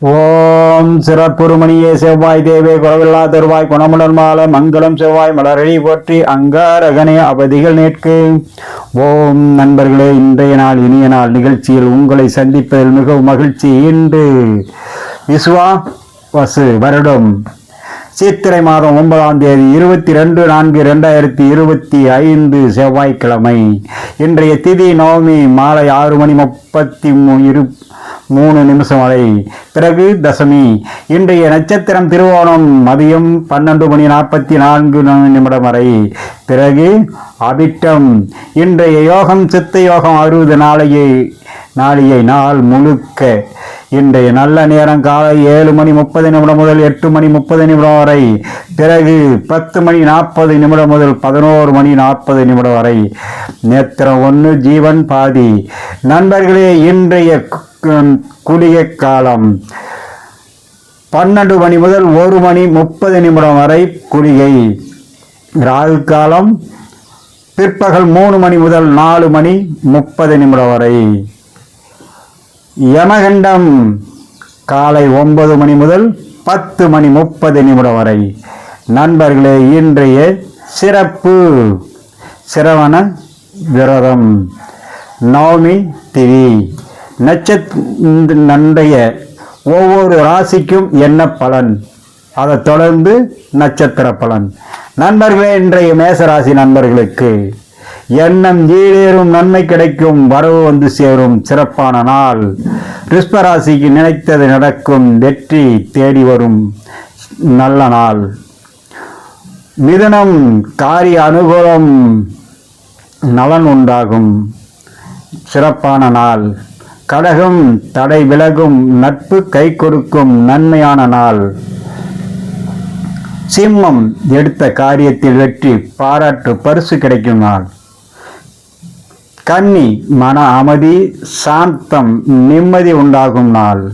ஓம் சிறப்புருமணியே செவ்வாய் தேவே குறவில்லா தருவாய் குணமுடன் மால மங்களம் செவ்வாய் மலரழி போற்றி அங்காரகனே அவதிகள் நேற்கு ஓம் நண்பர்களே இன்றைய நாள் இனிய நாள் நிகழ்ச்சியில் உங்களை சந்திப்பதில் மிகவும் மகிழ்ச்சி. இன்று விஸ்வா வசு வருடம். சித்திரை மாதம் ஒன்பதாம் தேதி இருபத்தி ரெண்டு நான்கு ரெண்டாயிரத்தி இருபத்தி ஐந்து செவ்வாய்க்கிழமை. இன்றைய திதி நவமி மாலை ஆறு மணி முப்பத்தி இரு மூணு நிமிஷம் வரை. பிறகு தசமி. இன்றைய நட்சத்திரம் திருவோணம் மதியம் பன்னெண்டு மணி நாற்பத்தி நான்கு நிமிடம் வரை. பிறகு அபிட்டம். இன்றைய யோகம் சித்த யோகம் அறுபது நாளையே. நாளிகை நாள் முழுக்க. இன்றைய நல்ல நேரம் காலை ஏழு மணி முப்பது நிமிடம் முதல் எட்டு மணி முப்பது நிமிடம் வரை. பிறகு பத்து மணி நாற்பது நிமிடம் முதல் பதினோரு மணி நாற்பது நிமிடம் வரை. நேத்திரம் ஒன்று ஜீவன் பாதி. நண்பர்களே இன்றைய கு- குளிகை காலம். பன்னெண்டு மணி முதல் ஒரு மணி முப்பது நிமிடம் வரை குளிகை. ராகு காலம். பிற்பகல் மூணு மணி முதல் நாலு மணி முப்பது நிமிடம் வரை. யமகண்டம். காலை ஒன்பது மணி முதல் பத்து மணி முப்பது நிமிடம் வரை. நண்பர்களே இன்றைய சிறப்பு. சிரவண விரதம். நவமி திவி நட்சத் நன்றைய ஒவ்வொரு ராசிக்கும் என்ன பலன்? அதை தொடர்ந்து நட்சத்திர பலன். நண்பர்களே இன்றைய மேசராசி நண்பர்களுக்கு எண்ணம் ஈடேறும் நன்மை கிடைக்கும் வரவு வந்து சேரும். சிறப்பான நாள். ரிஷ்பராசிக்கு நினைத்தது நடக்கும். வெற்றி தேடி வரும். நல்ல நாள். மிதனம் காரிய அனுகூலம் நலன் உண்டாகும். சிறப்பான நாள். கடகம் தடை விலகும். நட்பு கை கொடுக்கும். நன்மையான நாள். சிம்மம் எடுத்த காரியத்தில் வெற்றி. பாராட்டு பரிசு கிடைக்கும் நாள். கன்னி மன அமைதி சாந்தம் நிம்மதி உண்டாகும் நாள்.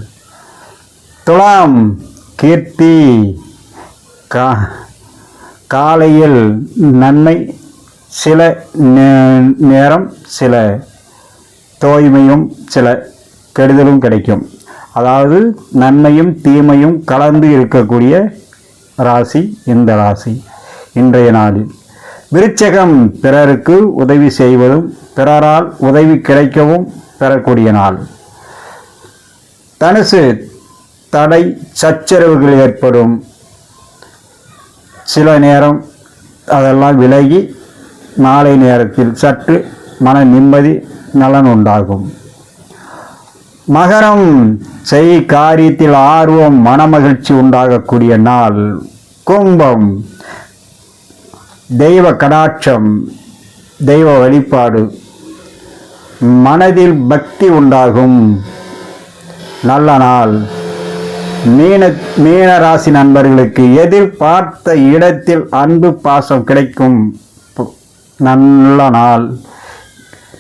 துலாம் கீர்த்தி கா காலையில் நன்மை சில நே- நேரம் சில தோய்மையும் சில கெடுதலும் கிடைக்கும். அதாவது நன்மையும் தீமையும் கலந்து இருக்கக்கூடிய ராசி இந்த ராசி இன்றைய நாளில். விருச்சகம் பிறருக்கு உதவி செய்வதும் பிறரால் உதவி கிடைக்கவும் பெறக்கூடிய நாள். தனுசு தடை சச்சரவுகள் ஏற்படும். சில நேரம் அதெல்லாம் விலகி நாளை நேரத்தில் சற்று மன நிம்மதி நலன் உண்டாகும். மகரம் செய் காரியத்தில் ஆர்வம் மனமகிழ்ச்சி உண்டாகக்கூடிய நாள். கும்பம். தெய்வ கடாட்சம் தெய்வ வழிபாடு. மனதில் பக்தி உண்டாகும். நல்ல நாள். மீன மீனராசி நண்பர்களுக்கு எதிர்பார்த்த இடத்தில் அன்பு பாசம் கிடைக்கும். பு- நல்ல நாள்.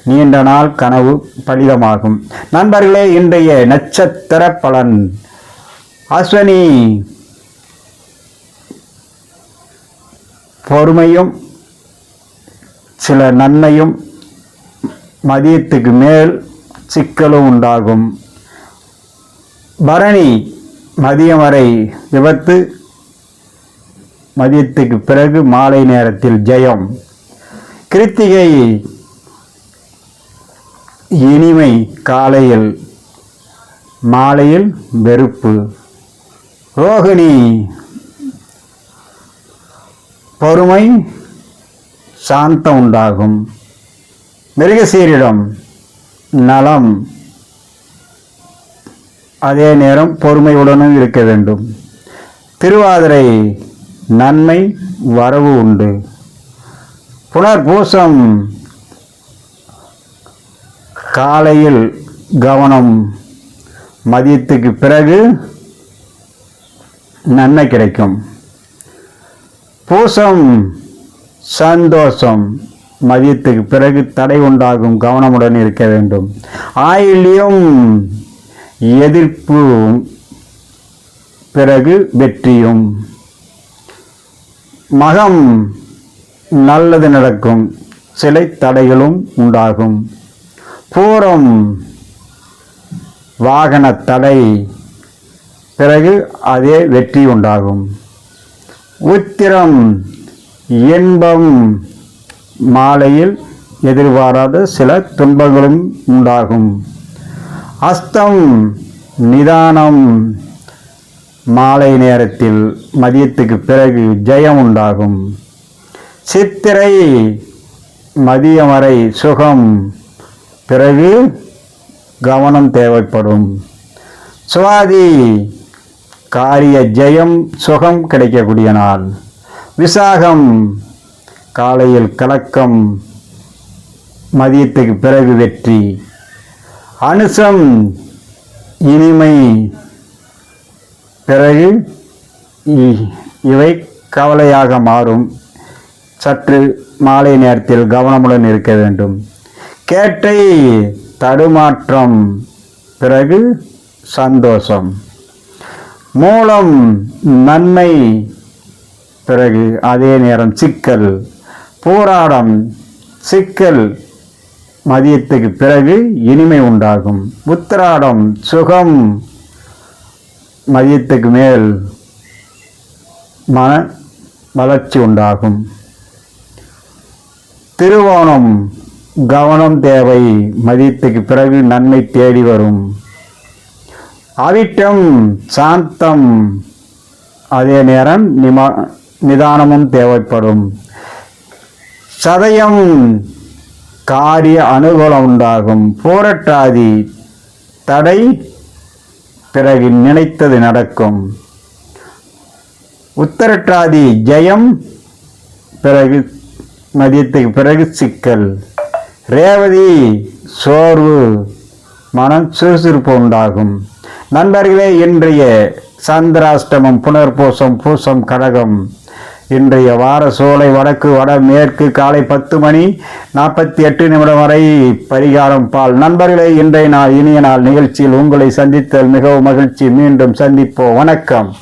நீண்ட நாள் கனவு பலிதமாகும். நண்பர்களே இன்றைய நட்சத்திர பலன். அஸ்வினி பொறுமையும் சில நன்மையும் மதியத்துக்கு மேல் சிக்கலும் உண்டாகும். பரணி மதியம் வரை விபத்து. மதியத்துக்கு பிறகு மாலை நேரத்தில் ஜெயம். கிருத்திகை இனிமை காலையில் மாலையில் வெறுப்பு. ரோகிணி பொறுமை சாந்தம் உண்டாகும். மிருகசீரிடம் நலம். அதே நேரம் பொறுமையுடனும் இருக்க வேண்டும். திருவாதிரை நன்மை வரவு உண்டு. புனர்பூசம் காலையில் கவனம் மதியத்துக்கு பிறகு நன்மை கிடைக்கும். பூசம் சந்தோஷம் மதியத்துக்கு பிறகு தடை உண்டாகும் கவனமுடன் இருக்க வேண்டும். ஆயிலியும் எதிர்ப்பு பிறகு வெற்றியும். மகம் நல்லது நடக்கும். சிலை தடைகளும் உண்டாகும். பூரம் வாகன தடை பிறகு அதே வெற்றி உண்டாகும். உத்திரம் இன்பம் மாலையில் எதிர்பாராத சில துன்பங்களும் உண்டாகும். அஸ்தம் நிதானம் மாலை நேரத்தில் மதியத்துக்கு பிறகு ஜெயம் உண்டாகும். சித்திரை மதியம் வரை சுகம் பிறகு கவனம் தேவைப்படும். சுவாதி காரிய ஜெயம் சுகம் கிடைக்கக்கூடிய நாள் விசாகம் காலையில் கலக்கம் மதியத்துக்கு பிறகு வெற்றி. அனுசம் இனிமை பிறகு இ- இவை கவலையாக மாறும். சற்று மாலை நேரத்தில் கவனமுடன் இருக்க வேண்டும். கேட்டை தடுமாற்றம் பிறகு சந்தோஷம். மூலம் நன்மை பிறகு அதே நேரம் சிக்கல் போராடம் சிக்கல் மதியத்துக்கு பிறகு இனிமை உண்டாகும். உத்திராடம் சுகம் மதியத்துக்கு மேல் மன வளர்ச்சி உண்டாகும். திருவோணம் கவனம் தேவை. மதியத்துக்கு பிறகு நன்மை தேடி வரும். அவிட்டம் சாந்தம். அதே நேரம் நிமா நிதானமும் தேவைப்படும். சதயம் காரிய அனுகூலம் உண்டாகும். போரட்டாதி தடை பிறகு நினைத்தது நடக்கும். உத்தரட்டாதி ஜெயம் பிறகு மதியத்துக்கு பிறகு சிக்கல். ரேவதி சோர்வு மனம் சுறுசுறுப்பு உண்டாகும். நண்பர்களே இன்றைய சந்திராஷ்டமம் புனர்பூசம் பூசம் கடகம் இன்றைய வார சோலை வடக்கு வட மேற்கு காலை பத்து மணி நாற்பத்தி எட்டு நிமிடம் வரை பரிகாரம் பால். நண்பர்களே இன்றைய நாள் இனிய நாள் நிகழ்ச்சியில் உங்களை சந்தித்தல் மிகவும் மகிழ்ச்சி. மீண்டும் சந்திப்போம். வணக்கம்.